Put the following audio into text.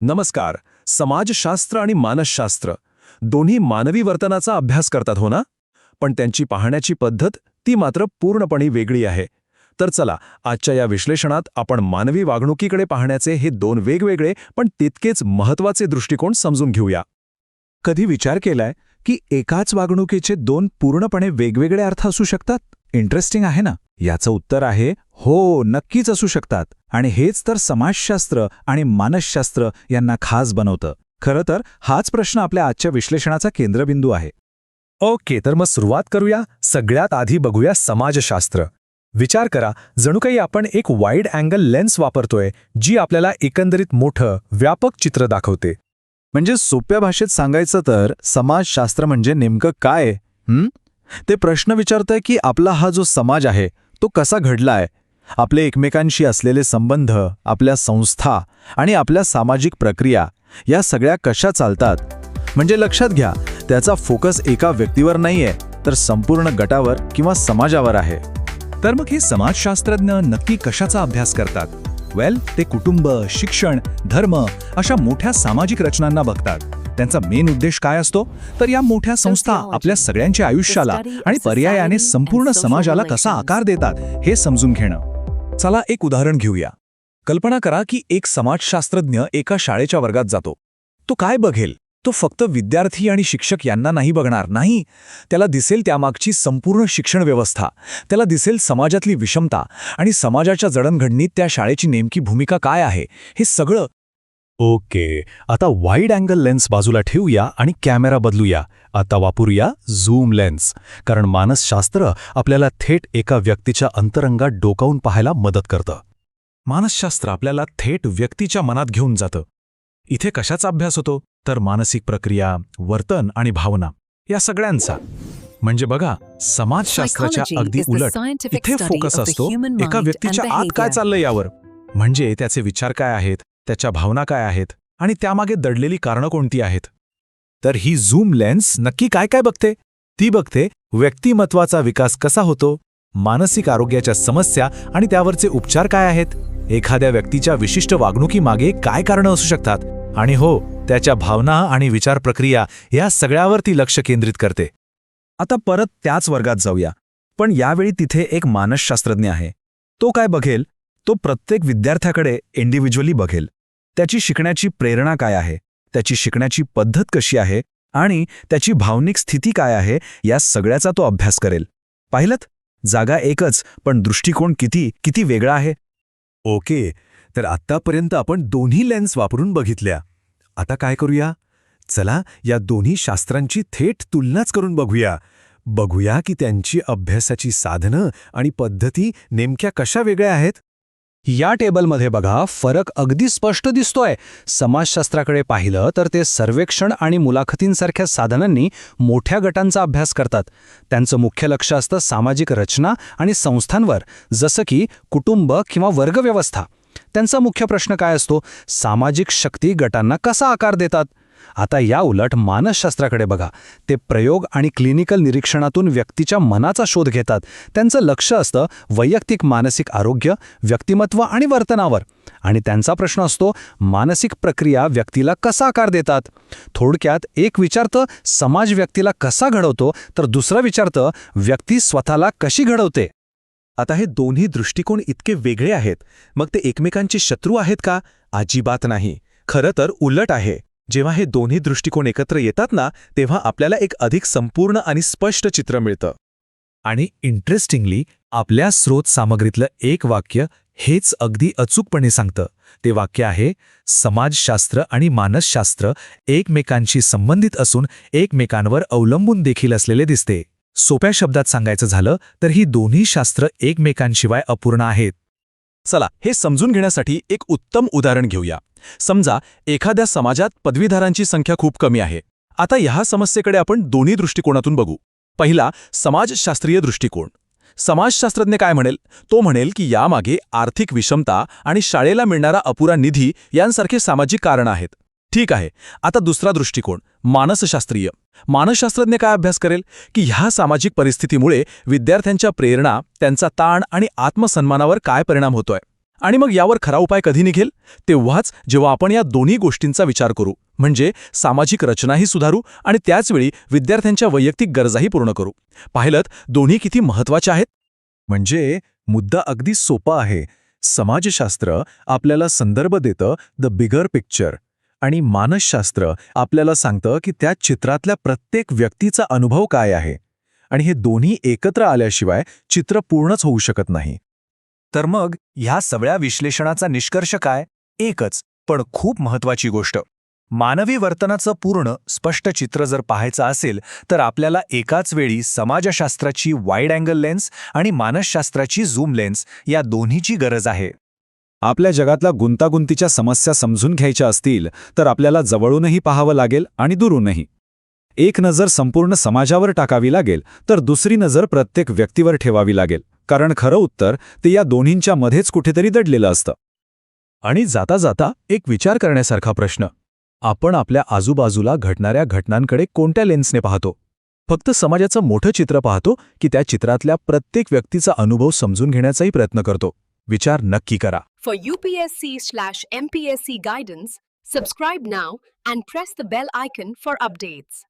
नमस्कार. समाजशास्त्र आणि मानसशास्त्र दोन्ही मानवी वर्तनाचा अभ्यास करतात हो ना? पण त्यांची पाहण्याची पद्धत ती मात्र पूर्णपणे वेगळी आहे. तर चला आजच्या या विश्लेषणात आपण मानवी वागणुकीकडे पाहण्याचे हे दोन वेगवेगळे पण तितकेच महत्त्वाचे दृष्टिकोन समजून घेऊया. कधी विचार केलाय की एकाच वागणुकीचे दोन पूर्णपणे वेगवेगळे अर्थ असू शकतात? इंटरेस्टिंग आहे ना? याचं उत्तर आहे हो नक्कीच असू शकतात. आणि हेच तर समाजशास्त्र आणि मानसशास्त्र यांना खास बनवतं. खरं तर हाच प्रश्न आपल्या आजच्या विश्लेषणाचा केंद्रबिंदू आहे. ओके तर मग सुरुवात करूया. सगळ्यात आधी बघूया समाजशास्त्र. विचार करा जणू काही आपण एक वाईड अँगल लेन्स वापरतोय जी आपल्याला एकंदरीत मोठं व्यापक चित्र दाखवते. म्हणजे सोप्या भाषेत सांगायचं तर समाजशास्त्र म्हणजे नेमकं काय? ते प्रश्न विचारतंय की आपला हा जो समाज आहे तो कसा घडलाय? आपले एकमेकांशी असलेले संबंध आपल्या संस्था आणि आपल्या सामाजिक प्रक्रिया या सगळ्या कशा चालतात? म्हणजे लक्षात घ्या त्याचा फोकस एका व्यक्तीवर नाहीये तर संपूर्ण गटावर किंवा समाजावर आहे. तर मग हे समाजशास्त्रज्ञ नक्की कशाचा अभ्यास करतात? वेल ते कुटुंब शिक्षण धर्म अशा मोठ्या सामाजिक रचनांना बघतात. त्यांचा मेन उद्देश काय असतो? तर या मोठ्या संस्था आपल्या सगळ्यांच्या आयुष्याला आणि पर्यायाने संपूर्ण समाजाला कसा आकार देतात हे समजून घेणं. चला एक उदाहरण घेऊया. कल्पना करा की एक समाजशास्त्रज्ञ एका शाळेच्या वर्गात जातो. तो काय बघेल? तो फक्त विद्यार्थी आणि शिक्षक यांना नाही बघणार नाही. त्याला दिसेल त्यामागची संपूर्ण शिक्षण व्यवस्था. त्याला दिसेल समाजातली विषमता आणि समाजाच्या जडणघडणीत त्या शाळेची नेमकी भूमिका काय आहे. हे सगळं ओके. आता वाईड अँगल लेन्स बाजूला ठेवूया आणि कॅमेरा बदलूया. आता वापरूया झूम लेन्स कारण मानसशास्त्र आपल्याला थेट एका व्यक्तीच्या अंतरंगात डोकावून पाहायला मदत करतं. मानसशास्त्र आपल्याला थेट व्यक्तीच्या मनात घेऊन जातं. इथे कशाचा अभ्यास होतो? तर मानसिक प्रक्रिया वर्तन आणि भावना या सगळ्यांचा. म्हणजे बघा समाजशास्त्राच्या अगदी उलट इथे फोकस असतो एका व्यक्तीच्या आत काय चाललंय यावर. म्हणजे त्याचे विचार काय आहेत? त्याच्या भावना काय आहेत आणि त्यामागे दडलेली कारणं कोणती आहेत? तर ही झूम लेन्स नक्की काय काय बघते? ती बघते व्यक्तिमत्वाचा विकास कसा होतो मानसिक आरोग्याच्या समस्या आणि त्यावरचे उपचार काय आहेत? एखाद्या व्यक्तीच्या विशिष्ट वागणुकीमागे काय कारणं असू शकतात? आणि हो त्याच्या भावना आणि विचार प्रक्रिया या सगळ्यावर ती लक्ष केंद्रित करते. आता परत त्याच वर्गात जाऊया. पण यावेळी तिथे एक मानसशास्त्रज्ञ आहे. तो काय बघेल? तो प्रत्येक विद्यार्थ्याकडे इंडिव्हिज्युअली बघेल. त्याची शिकण्याची प्रेरणा काय आहे? त्याची शिकण्याची पद्धत कशी आहे? आणि त्याची भावनिक स्थिती काय आहे? या सगळ्याचा तो अभ्यास करेल. पाहिलत? जागा एकच पण दृष्टिकोन किती किती वेगळा आहे? ओके तर आत्तापर्यंत आपण दोन्ही लेन्स वापरून बघितल्या. आता काय करूया? चला या दोन्ही शास्त्रांची थेट तुलनाच करून बघूया. बघूया की त्यांची अभ्यासाची साधनं आणि पद्धती नेमक्या कशा वेगळ्या आहेत? या टेबलमध्ये बघा फरक अगदी स्पष्ट दिसतोय. समाजशास्त्राकडे पाहिलं तर ते सर्वेक्षण आणि मुलाखतींसारख्या साधनांनी मोठ्या गटांचा अभ्यास करतात. त्यांचं मुख्य लक्ष असतं सामाजिक रचना आणि संस्थांवर जसं की कुटुंब किंवा वर्गव्यवस्था. त्यांचा मुख्य प्रश्न काय असतो? सामाजिक शक्ती गटांना कसा आकार देतात? आता या उलट मानसशास्त्राकडे बघा. ते प्रयोग आणि क्लिनिकल निरीक्षणातून व्यक्तीच्या मनाचा शोध घेतात. त्यांचं लक्ष असतं वैयक्तिक मानसिक आरोग्य व्यक्तिमत्व आणि वर्तनावर. आणि त्यांचा प्रश्न असतो मानसिक प्रक्रिया व्यक्तीला कसा आकार देतात? थोडक्यात एक विचारतं समाज व्यक्तीला कसा घडवतो? तर दुसरं विचारतं व्यक्ती स्वतःला कशी घडवते? आता हे दोन्ही दृष्टिकोन इतके वेगळे आहेत. मग ते एकमेकांचे शत्रू आहेत का? अजिबात नाही. खरं तर उलट आहे. जेव्हा हे दोन्ही दृष्टिकोन एकत्र येतात ना तेव्हा आपल्याला एक अधिक संपूर्ण आणि स्पष्ट चित्र मिळतं. आणि इंटरेस्टिंगली आपल्या स्रोत सामग्रीतलं एक वाक्य हेच अगदी अचूकपणे सांगतं. ते वाक्य आहे समाजशास्त्र आणि मानसशास्त्र एकमेकांशी संबंधित असून एकमेकांवर अवलंबून देखील असलेले दिसते. सोप्या शब्दात सांगायचं झालं तर ही दोन्ही शास्त्र एकमेकांशिवाय अपूर्ण आहेत. चला हे समजून घेण्यासाठी एक उत्तम उदाहरण घेऊया. समजा एखाद्या समाजात पदवीधरांची संख्या खूप कमी आहे. आता ह्या समस्येकडे आपण दोन्ही दृष्टिकोनातून बघू. पहिला समाजशास्त्रीय दृष्टिकोन. समाजशास्त्रज्ञ काय म्हणेल? तो म्हणेल की यामागे आर्थिक विषमता आणि शाळेला मिळणारा अपुरा निधी यांसारखे सामाजिक कारण आहेत. ठीक आहे आता दुसरा दृष्टिकोन मानसशास्त्रीय. मानसशास्त्रज्ञ काय अभ्यास करेल? की ह्या सामाजिक परिस्थितीमुळे विद्यार्थ्यांच्या प्रेरणा त्यांचा ताण आणि आत्मसन्मानावर काय परिणाम होतोय? आणि मग यावर खरा उपाय कधी निघेल? तेव्हाच जेव्हा आपण या दोन्ही गोष्टींचा विचार करू. म्हणजे सामाजिक रचनाही सुधारू आणि त्याचवेळी विद्यार्थ्यांच्या वैयक्तिक गरजाही पूर्ण करू. पाहिलं दोन्ही किती महत्त्वाच्या आहेत? म्हणजे मुद्दा अगदी सोपा आहे. समाजशास्त्र आपल्याला संदर्भ देतं द बिगर पिक्चर आणि मानसशास्त्र आपल्याला सांगतं की त्या चित्रातल्या प्रत्येक व्यक्तीचा अनुभव काय आहे? आणि हे दोन्ही एकत्र आल्याशिवाय चित्र पूर्णच होऊ शकत नाही. तर मग ह्या सगळ्या विश्लेषणाचा निष्कर्ष काय? एकच पण खूप महत्वाची गोष्ट. मानवी वर्तनाचं पूर्ण स्पष्ट चित्र जर पाहायचं असेल तर आपल्याला एकाच वेळी समाजशास्त्राची वाईड अँगल लेन्स आणि मानसशास्त्राची झूम लेन्स या दोन्हीची गरज आहे. आपल्या जगातला गुंतागुंतीच्या समस्या समजून घ्यायच्या असतील तर आपल्याला जवळूनही पाहावं लागेल आणि दुरूनही. एक नजर संपूर्ण समाजावर टाकावी लागेल तर दुसरी नजर प्रत्येक व्यक्तीवर ठेवावी लागेल. कारण खरं उत्तर ते या दोन्हींच्या मध्येच कुठेतरी दडलेलं असतं. आणि जाता जाता एक विचार करण्यासारखा प्रश्न. आपण आपल्या आजूबाजूला घडणाऱ्या घटनांकडे कोणत्या लेन्सने पाहतो? फक्त समाजाचं मोठं चित्र पाहतो की त्या चित्रातल्या प्रत्येक व्यक्तीचा अनुभव समजून घेण्याचाही प्रयत्न करतो. विचार नक्की करा. For UPSC slash MPSC guidance subscribe now and press the bell icon for updates